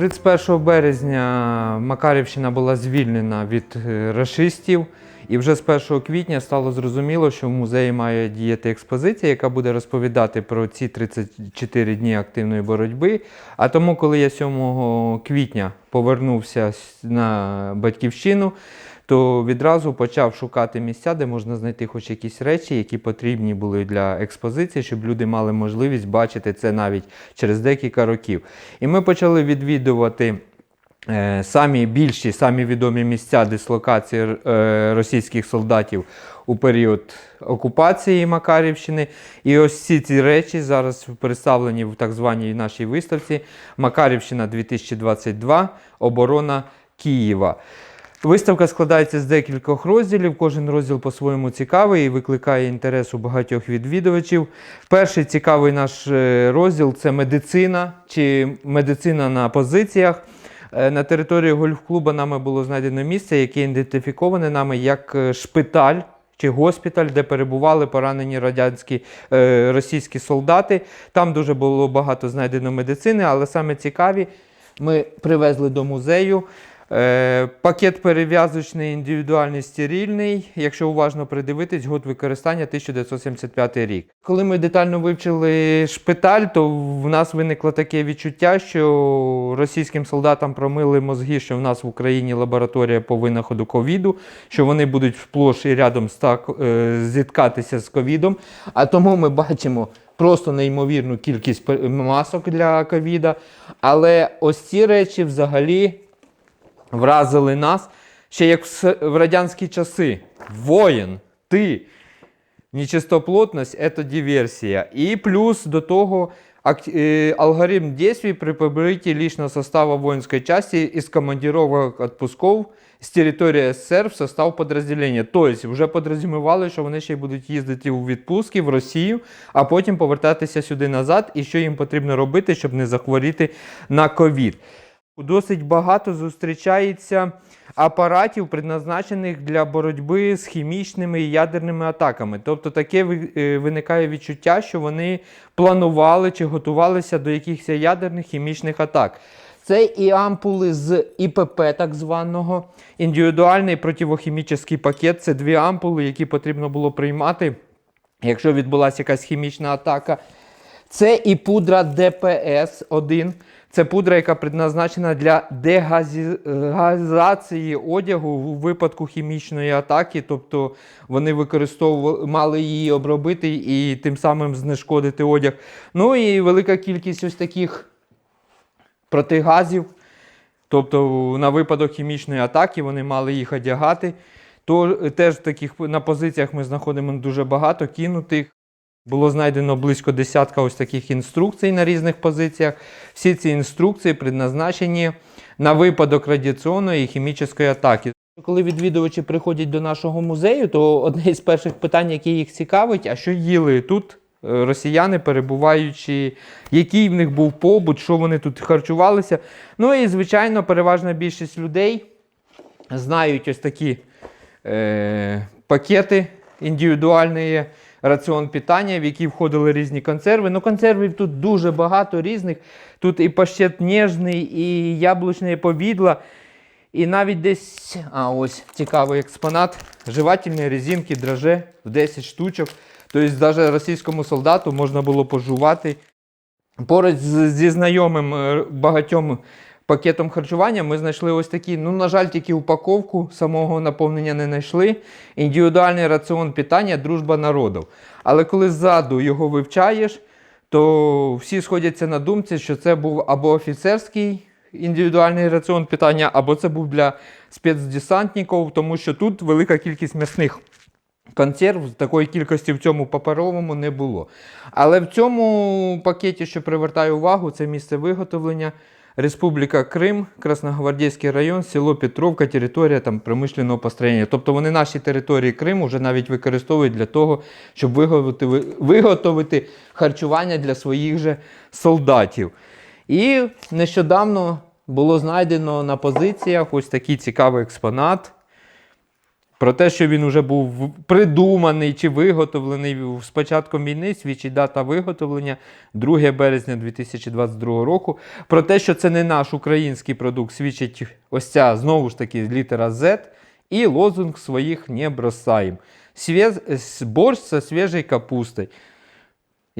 31 березня Макарівщина була звільнена від е, рашистів, і вже з 1 квітня стало зрозуміло, що в музеї має діяти експозиція, яка буде розповідати про ці 34 дні активної боротьби. А тому, коли я 7 квітня повернувся на батьківщину, то відразу почав шукати місця, де можна знайти хоч якісь речі, які потрібні були для експозиції, щоб люди мали можливість бачити це навіть через декілька років. І ми почали відвідувати. е, Самі більші, самі відомі місця дислокації е, російських солдатів у період окупації Макарівщини. І ось всі ці речі зараз представлені в так званій нашій виставці Макарівщина 2022. Оборона Києва. Виставка складається з декількох розділів. Кожен розділ по-своєму цікавий і викликає інтерес у багатьох відвідувачів. Перший цікавий наш е, розділ це медицина чи медицина на позиціях. Е, На території гольф-клуба нами було знайдено місце, яке ідентифіковане нами як е, шпиталь чи госпіталь, де перебували поранені радянські е, російські солдати. Там дуже було багато знайдено медицини, але саме цікаві ми привезли до музею. Е, пакет перев'язочний, індивідуальний стерильний. Якщо уважно придивитись, год використання 1975 рік. Коли ми детально вивчили шпиталь, то в нас виникло таке відчуття, що російським солдатам промили мозги, що в нас в Україні лабораторія по винаходу ковіду, що вони будуть вплощ і рядом е, зіткатися з ковідом. А тому ми бачимо просто неймовірну кількість масок для ковіда. Але ось ці речі взагалі вразили нас ще як в, радянські часи. Воїн, ти, нечистоплотність – це диверсія. І плюс до того е, алгоритм действий при побытии личного состава воинской части из командировок отпусков з території СССР в состав подразделения. Тобто вже подразумівали, що вони ще й будуть їздити у відпустки в Росію, а потім повертатися сюди назад, і що їм потрібно робити, щоб не захворіти на ковід. Досить багато зустрічається апаратів, предназначених для боротьби з хімічними і ядерними атаками. Тобто таке е, виникає відчуття, що вони планували чи готувалися до якихось ядерних хімічних атак. Це і ампули з ІПП, так званого, індивідуальний противохімічний пакет. Це дві ампули, які потрібно було приймати, якщо відбулася якась хімічна атака. Це і пудра ДПС-1. Це пудра, яка предназначена для дегазації одягу у випадку хімічної атаки. Тобто вони використовували, мали її обробити і тим самим знешкодити одяг. Ну і велика кількість ось таких протигазів. Тобто на випадок хімічної атаки вони мали їх одягати. То теж таких на позиціях ми знаходимо дуже багато кинутих. Було знайдено близько десятка ось таких інструкцій на різних позиціях. Всі ці інструкції предназначені на випадок радіаційної і хімічної атаки. Коли відвідувачі приходять до нашого музею, то одне із перших питань, яке їх цікавить, а що їли тут е, росіяни, перебуваючи, який в них був побут, що вони тут харчувалися. Ну і, звичайно, переважна більшість людей знають ось такі е, пакети індивідуальної раціон питання, в які входили різні консерви. Ну, консервів тут дуже багато різних. Тут і паштет ніжний, і яблучне повідло. І навіть десь, а ось цікавий експонат, жевательні резинки, драже в 10 штучок. Тобто навіть російському солдату можна було пожувати. Поруч зі знайомим е, багатьом пакетом харчування ми знайшли ось такі, ну, на жаль, тільки упаковку самого наповнення не знайшли. Індивідуальний раціон питання дружба народів. Але коли ззаду його вивчаєш, то всі сходяться на думці, що це був або офіцерський індивідуальний раціон питання, або це був для спецдесантників, тому що тут велика кількість м'ясних консерв такої кількості в цьому паперовому не було. Але в цьому пакеті, що привертає увагу, це місце виготовлення. Республіка Крим, Красногвардійський район, село Петровка, територія там промишленого построєння. Тобто вони наші території Криму вже навіть використовують для того, щоб виготовити, виготовити харчування для своїх же солдатів. І нещодавно було знайдено на позиціях ось такий цікавий експонат. Про те, що він вже був придуманий чи виготовлений з початком війни, свідчить дата виготовлення 2 березня 2022 року. Про те, що це не наш український продукт, свідчить ось ця знову ж таки літера Z і лозунг своїх не бросаєм. Свє- с- Борщ зі свіжою капустою.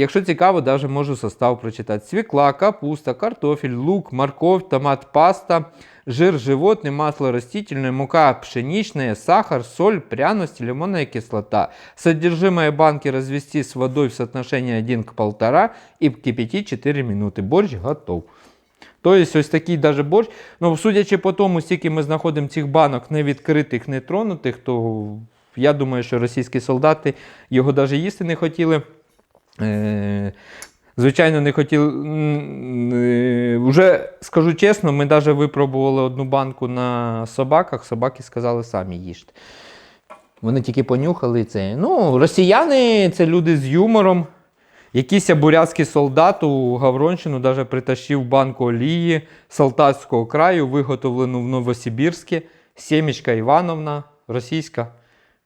Якщо цікаво, даже можу состав прочитати. Свекла, капуста, картофель, лук, морковь, томат, паста, жир животный, масло растительное, мука пшеничная, сахар, соль, пряности, лимонная кислота. Содержимое банки развести с водой в соотношении 1 к 1,5 и кипятить 4 минуты. Борщ готов. Тобто ось такий даже борщ. Ну, судячи по тому, скільки ми знаходимо цих банок не відкритих, не тронутих, то я думаю, що російські солдати його навіть їсти не хотіли. Е, Звичайно, не хотіли. е, Вже скажу чесно, ми навіть випробували одну банку на собаках, собаки сказали самі їжте. Вони тільки понюхали це. Ну, росіяни це люди з юмором. Якийсь бурятський солдат у Гавронщину навіть притащив банку олії з Салтацького краю, виготовлену в Новосибірське. Сімечка Івановна, російська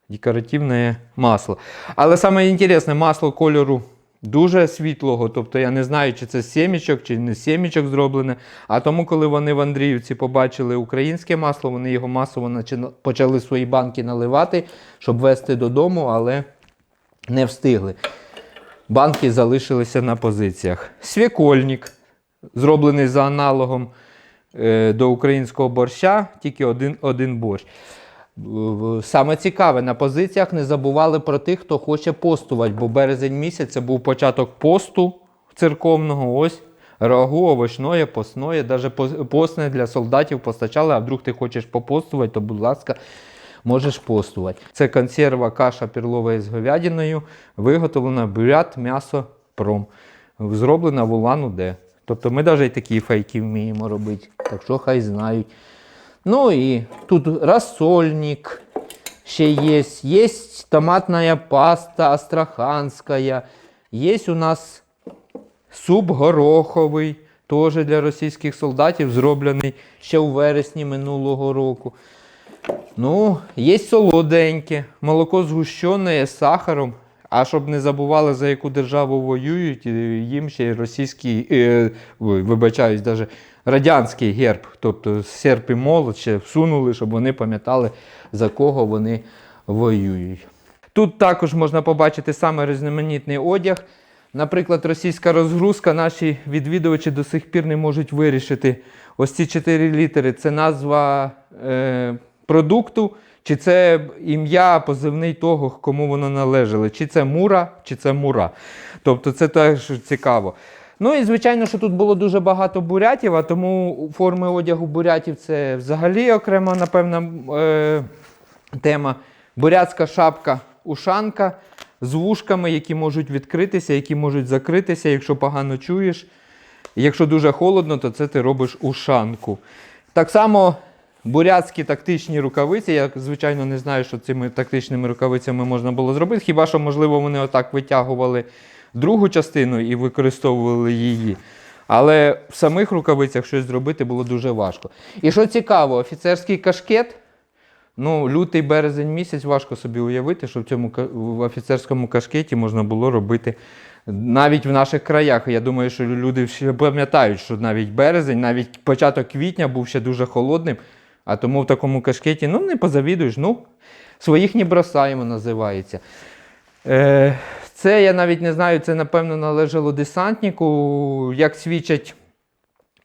декоративне масло. Але саме масло кольору дуже світлого. Тобто я не знаю, чи це з сімічок, чи не з сімічок зроблене. А тому, коли вони в Андріївці побачили українське масло, вони його масово почали свої банки наливати, щоб везти додому, але не встигли. Банки залишилися на позиціях. Свікольник, зроблений за аналогом е, до українського борща, тільки один, один борщ. Саме цікаве, на позиціях не забували про тих, хто хоче постувати, бо березень місяць це був початок посту церковного. Ось рагу, овочної, посної, навіть постне для солдатів постачали, а вдруг ти хочеш попостувати, то, будь ласка, можеш постувати. Це консерва каша перлова з говядиною, виготовлена бурят м'ясо пром. Зроблена в Улан-Удэ. Тобто ми навіть такі фейки вміємо робити. Так що хай знають. Ну и тут рассольник ще есть. Есть томатная паста астраханская. Есть у нас суп гороховий, теж для російських солдатів, зроблений ще у вересні минулого року. Ну, є солоденьке, молоко згущене з сахаром. А щоб не забували, за яку державу воюють, е, їм ще й російський, е, вибачаюсь, даже радянський герб, тобто серп і молот ще всунули, щоб вони пам'ятали, за кого вони воюють. Тут також можна побачити саме різноманітний одяг. Наприклад, російська розгрузка, наші відвідувачі до сих пір не можуть вирішити ось ці чотири літери. Це назва е, продукту, чи це ім'я, позивний того, кому воно належало, чи це мура, чи це мура. Тобто це теж цікаво. Ну і звичайно, що тут було дуже багато бурятів, а тому форми одягу бурятів це взагалі окрема, напевно, е, тема. Бурятська шапка ушанка з вушками, які можуть відкритися, які можуть закритися, якщо погано чуєш. Якщо дуже холодно, то це ти робиш ушанку. Так само бурятські тактичні рукавиці. Я, звичайно, не знаю, що цими тактичними рукавицями можна було зробити. Хіба що, можливо, вони отак витягували другу частину і використовували її. Але в самих рукавицях щось зробити було дуже важко. І що цікаво, офіцерський кашкет. Ну, лютий березень місяць важко собі уявити, що в цьому в офіцерському кашкеті можна було робити навіть в наших краях. Я думаю, що люди ще пам'ятають, що навіть березень, навіть початок квітня був ще дуже холодним, а тому в такому кашкеті ну не позавідуєш. Ну, своїх не бросаємо, називається. Е, це я навіть не знаю, це напевно належало десантнику, як свідчать.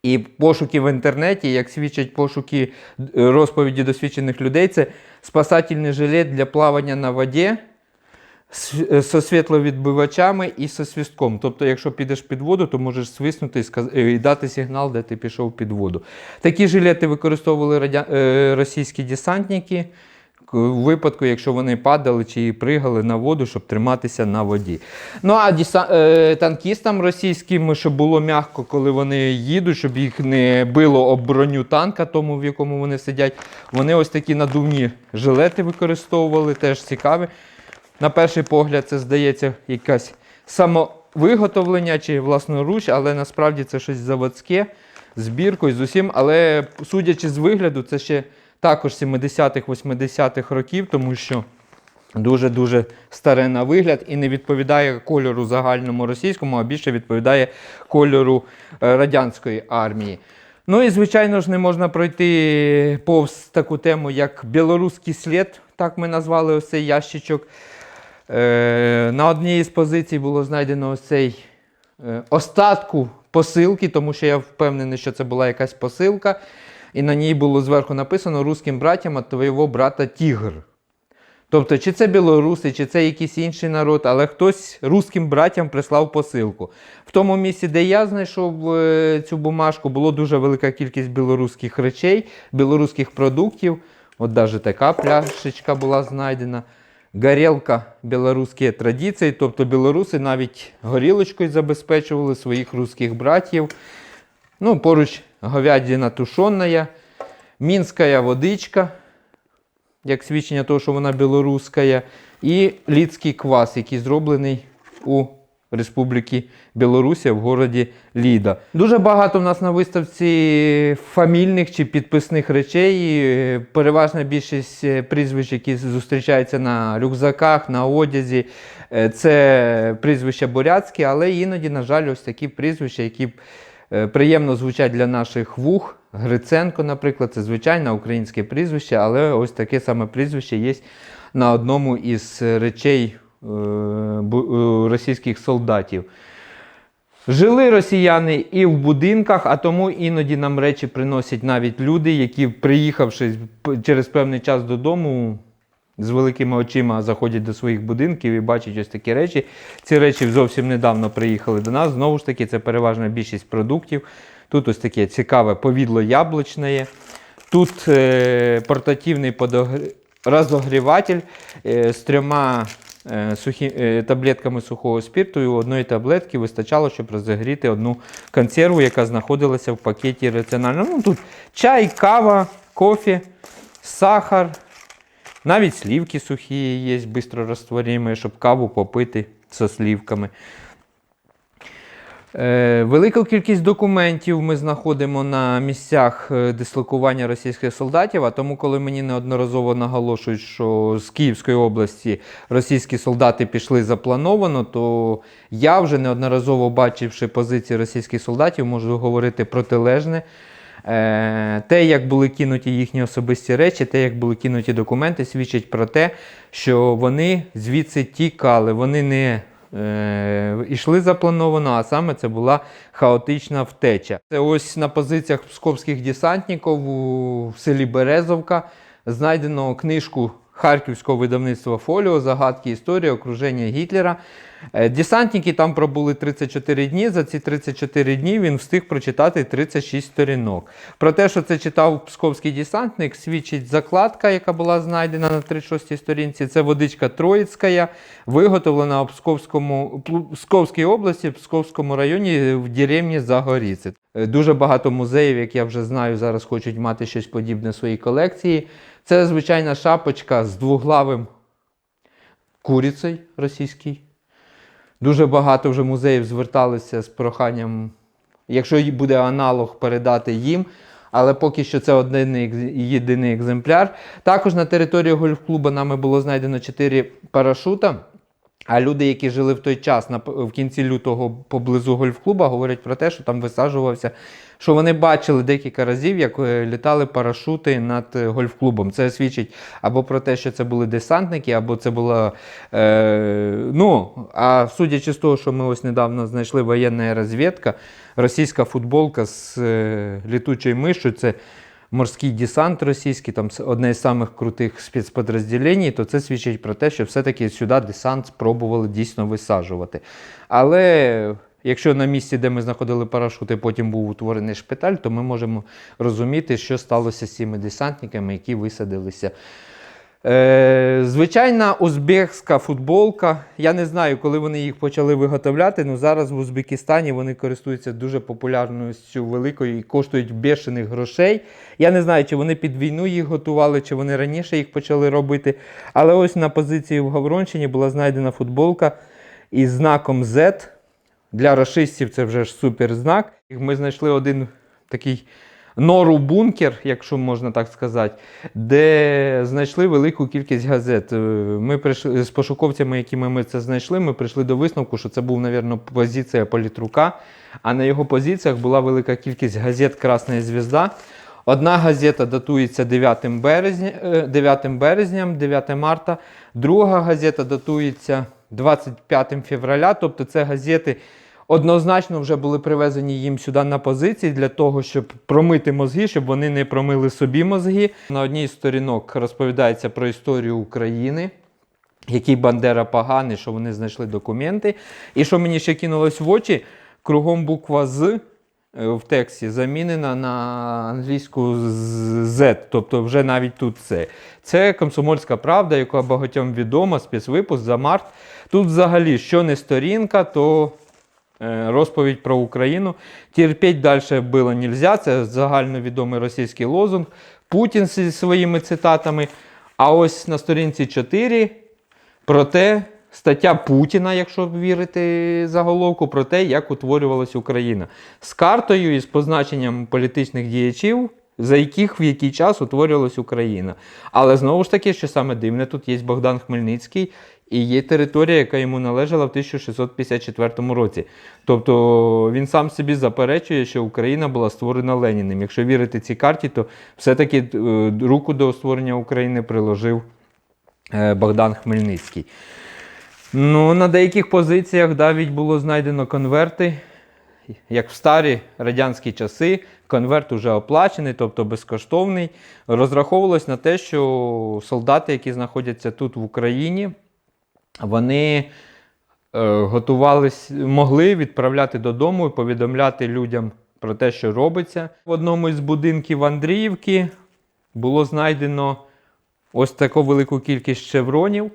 І пошуки в інтернеті, як свідчать пошуки е, розповіді досвідчених людей, це спасательний жилет для плавання на воді со світловідбивачами і со свістком. Тобто, якщо підеш під воду, то можеш свиснути і, е, дати сигнал, де ти пішов під воду. Такі жилети використовували е, російські десантники у випадку, якщо вони падали чи пригали на воду, щоб триматися на воді. Ну а е, танкістам російським, щоб було м'яко, коли вони їдуть, щоб їх не било об броню танка, тому в якому вони сидять, вони ось такі надувні жилети використовували, теж цікаві. На перший погляд, це здається якась самовиготовлення чи власноруч, але насправді це щось заводське, збіркою з усім. Але судячи з вигляду, це ще також 70-х, 80-х років, тому що дуже-дуже старе на вигляд і не відповідає кольору загальному російському, а більше відповідає кольору е, радянської армії. Ну і звичайно ж не можна пройти повз таку тему, як білоруський слід, так ми назвали ось цей ящичок. Е, на одній з позицій було знайдено ось цей е, остатку посилки, тому що я впевнений, що це була якась посилка. І на ній було зверху написано Руським братям від твоєго брата Тігр. Тобто, чи це білоруси, чи це якийсь інший народ, але хтось руським братям прислав посилку. В тому місці, де я знайшов е, цю бумажку, було дуже велика кількість білоруських речей, білоруських продуктів. От навіть така пляшечка була знайдена. Горілка білоруські традиції, тобто білоруси навіть горілочкою забезпечували своїх русських братів. Ну, поруч говядина тушонна, мінська водичка, як свідчення того, що вона білоруська, і ліцький квас, який зроблений у Республіки Білорусія в городі Ліда. Дуже багато в нас на виставці фамільних чи підписних речей. Е, Переважна більшість е, прізвищ, які зустрічаються на рюкзаках, на одязі. е, Це прізвища бурятські, але іноді, на жаль, ось такі прізвища, які приємно звучать для наших вух. Гриценко, наприклад, це звичайне українське прізвище, але ось таке саме прізвище є на одному із речей російських солдатів. Жили росіяни і в будинках, а тому іноді нам речі приносять навіть люди, які, приїхавши через певний час додому, з великими очима заходять до своїх будинків і бачать ось такі речі. Ці речі зовсім недавно приїхали до нас. Знову ж таки, це переважна більшість продуктів. Тут ось таке цікаве повідло яблучне. Тут е, портативний подогр- розогріватель е, з трьома е, сухі, е, таблетками сухого спирту. І одної таблетки вистачало, щоб розігріти одну консерву, яка знаходилася в пакеті раціонально. Ну, тут чай, кава, кофе, сахар, навіть слівки сухі є, швидко розтворимі, щоб каву попити зі слівками. Е, Велику кількість документів ми знаходимо на місцях е, дислокування російських солдатів. А тому, коли мені неодноразово наголошують, що з Київської області російські солдати пішли заплановано, то я вже неодноразово бачивши позиції російських солдатів, можу говорити протилежне. Е, Те, як були кинуті їхні особисті речі, те, як були кинуті документи, свідчить про те, що вони звідси тікали. Вони не йшли заплановано, а саме це була хаотична втеча. Це ось на позиціях псковських десантників у селі Березовка знайдено книжку харківського видавництва Фоліо Загадки історії окруження Гітлера. Е, Десантники там пробули 34 дні. За ці 34 дні він встиг прочитати 36 сторінок. Про те, що це читав псковський десантник, свідчить закладка, яка була знайдена на 36-й сторінці. Це водичка Троїцька, виготовлена у Псковському, Псковській області, в Псковському районі в деревні Загоріце. Е, Дуже багато музеїв, як я вже знаю, зараз хочуть мати щось подібне в своїй колекції. Це звичайна шапочка з двоглавим курицею російський. Дуже багато вже музеїв зверталися з проханням, якщо буде аналог, передати їм. Але поки що це один єдиний екземпляр. Також на території гольф-клубу нами було знайдено 4 парашута. А люди, які жили в той час в кінці лютого поблизу гольф-клуба, говорять про те, що там висаджувався, що вони бачили декілька разів, як е, літали парашути над е, гольф-клубом. Це свідчить або про те, що це були десантники, або це була. Е, ну, а судячи з того, що ми ось недавно знайшли воєнна розвідка, російська футболка з е, літучою мишою, це морський десант російський, там одне з самих крутих спецподрозділень, то це свідчить про те, що все-таки сюди десант спробували дійсно висаджувати. Але якщо на місці, де ми знаходили парашути, потім був утворений шпиталь, то ми можемо розуміти, що сталося з цими десантниками, які висадилися. Е, звичайна узбекська футболка. Я не знаю, коли вони їх почали виготовляти, але зараз в Узбекистані вони користуються дуже популярністю великою і коштують бешених грошей. Я не знаю, чи вони під війну їх готували, чи вони раніше їх почали робити. Але ось на позиції в Гавронщині була знайдена футболка із знаком Z. Для рашистів це вже ж суперзнак. Ми знайшли один такий нору бункер, якщо можна так сказати, де знайшли велику кількість газет. Е, Ми прийшли з пошуковцями, якими ми це знайшли, ми прийшли до висновку, що це був, мабуть, позиція політрука. А на його позиціях була велика кількість газет Красна звізда. Одна газета датується 9 березня, е, 9 березням, 9 марта. Друга газета датується 25 февраля. Тобто це газети однозначно вже були привезені їм сюди на позиції для того, щоб промити мозги, щоб вони не промили собі мозги. На одній з сторінок розповідається про історію України. Який Бандера поганий, що вони знайшли документи. І що мені ще кинулось в очі, кругом буква з е, в тексті замінена на англійську Z, тобто вже навіть тут це. Це комсомольська правда, яка багатьом відома, спецвипуск за март. Тут взагалі, що не сторінка, то розповідь про Україну. Терпіть далі було нельзя, це загальновідомий російський лозунг. Путін зі своїми цитатами. А ось на сторінці 4 про те, стаття Путіна, якщо вірити заголовку, про те, як утворювалася Україна. З картою і з позначенням політичних діячів, за яких в який час утворювалася Україна. Але знову ж таки, що саме дивне, тут є Богдан Хмельницький і є територія, яка йому належала в 1654 році. Тобто він сам собі заперечує, що Україна була створена Леніним. Якщо вірити цій карті, то все-таки е, руку до створення України приложив е, Богдан Хмельницький. Ну, на деяких позиціях навіть було знайдено конверти, як в старі радянські часи. Конверт уже оплачений, тобто безкоштовний. Розраховувалось на те, що солдати, які знаходяться тут в Україні, вони е, готувались, могли відправляти додому і повідомляти людям про те, що робиться. В одному із будинків Андріївки було знайдено ось таку велику кількість шевронів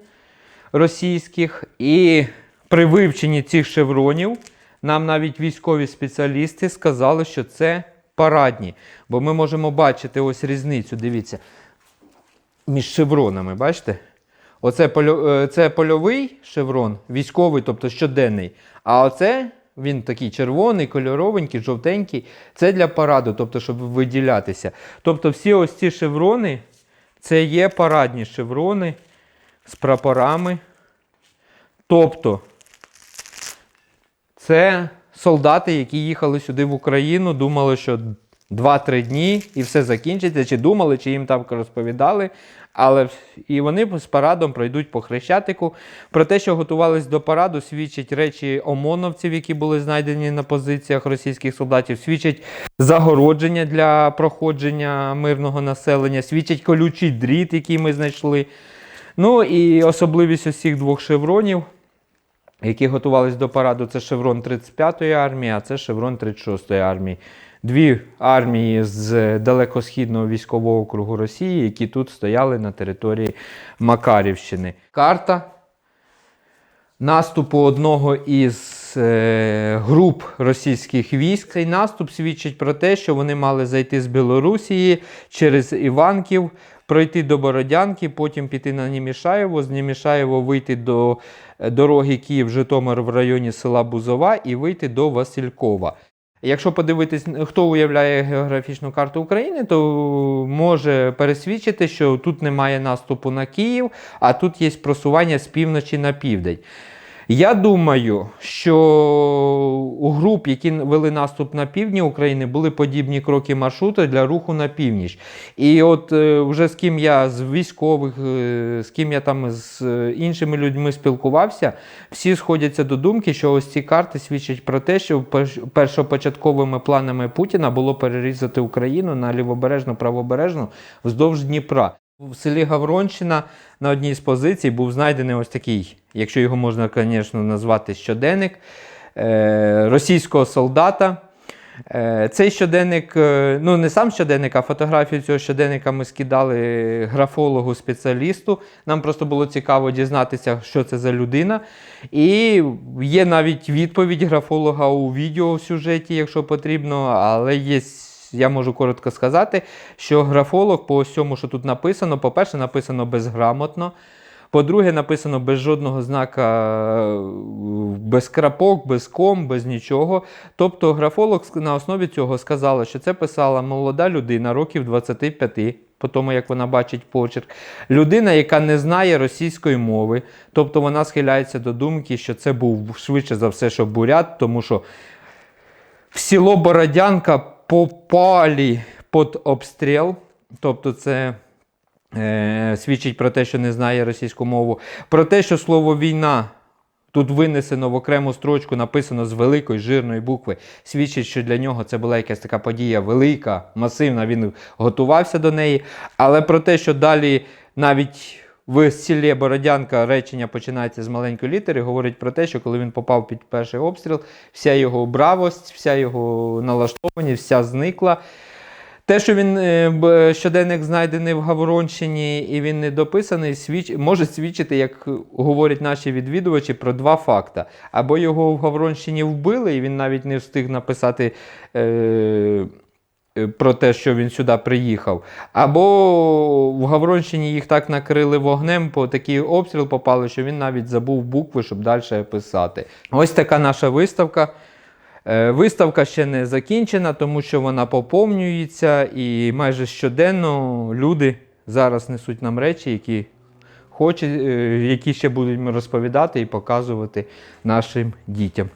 російських. І при вивченні цих шевронів нам навіть військові спеціалісти сказали, що це парадні. Бо ми можемо бачити ось різницю, дивіться, між шевронами, бачите? Оце польо- е, це польовий шеврон, військовий, тобто щоденний. А оце він такий червоний, кольоровенький, жовтенький. Це для параду, тобто, щоб виділятися. Тобто, всі ось ці шеврони це є парадні шеврони з прапорами. Тобто, це солдати, які їхали сюди в Україну, думали, що 2-3 дні і все закінчиться. Чи думали, чи їм так розповідали. Але і вони з парадом пройдуть по Хрещатику. Про те, що готувались до параду, свідчать речі ОМОНовців, які були знайдені на позиціях російських солдатів, свідчать загородження для проходження мирного населення, свідчать колючий дріт, який ми знайшли. Ну і особливість усіх двох шевронів, які готувалися до параду, це шеврон 35-ї армії, а це шеврон 36-ї армії. Дві армії з далекосхідного військового округу Росії, які тут стояли на території Макарівщини. Карта наступу одного із е, груп російських військ. Цей наступ свідчить про те, що вони мали зайти з Білорусії через Іванків, пройти до Бородянки, потім піти на Німішаєво, з Німішаєво вийти до е, дороги Київ-Житомир в районі села Бузова і вийти до Василькова. Якщо подивитись, хто уявляє географічну карту України, то може пересвідчити, що тут немає наступу на Київ, а тут є просування з півночі на південь. Я думаю, що у груп, які вели наступ на півдні України, були подібні кроки маршруту для руху на північ. І от е, вже з ким я з військових, е, з ким я там з е, іншими людьми спілкувався, всі сходяться до думки, що ось ці карти свідчать про те, що першопочатковими планами Путіна було перерізати Україну на лівобережну, правобережну вздовж Дніпра. В селі Гавронщина на одній з позицій був знайдений ось такий, якщо його можна, звісно, назвати щоденник е, російського солдата. Е, Цей щоденник, е, ну не сам щоденник, а фотографію цього щоденника ми скидали графологу спеціалісту. Нам просто було цікаво дізнатися, що це за людина. І є навіть відповідь графолога у відео в сюжеті, якщо потрібно, але є. Я можу коротко сказати, що графолог по ось цьому, що тут написано, по-перше, написано безграмотно. По-друге, написано без жодного знака, е, без крапок, без ком, без нічого. Тобто графолог на основі цього сказала, що це писала молода людина років 25, по тому як вона бачить почерк. Людина, яка не знає російської мови, тобто вона схиляється до думки, що це був швидше за все, що бурят, тому що в село Бородянка попали під обстріл. Тобто це е, свідчить про те, що не знає російську мову. Про те, що слово війна тут винесено в окрему строчку, написано з великої жирної букви, свідчить, що для нього це була якась така подія велика, масивна, він готувався до неї. Але про те, що далі навіть в селі Бородянка речення починається з маленької літери, говорить про те, що коли він попав під перший обстріл, вся його бравость, вся його налаштованість, вся зникла. Те, що він е, щоденник знайдений в Гавронщині і він не дописаний, свідч... може свідчити, як говорять наші відвідувачі, про два факти. Або його в Гавронщині вбили, і він навіть не встиг написати е... е, про те, що він сюди приїхав. Або в Гавронщині їх так накрили вогнем, по такий обстріл попали, що він навіть забув букви, щоб далі писати. Ось така наша виставка. Е, Виставка ще не закінчена, тому що вона поповнюється, і майже щоденно люди зараз несуть нам речі, які хочуть, е, які ще будуть розповідати і показувати нашим дітям.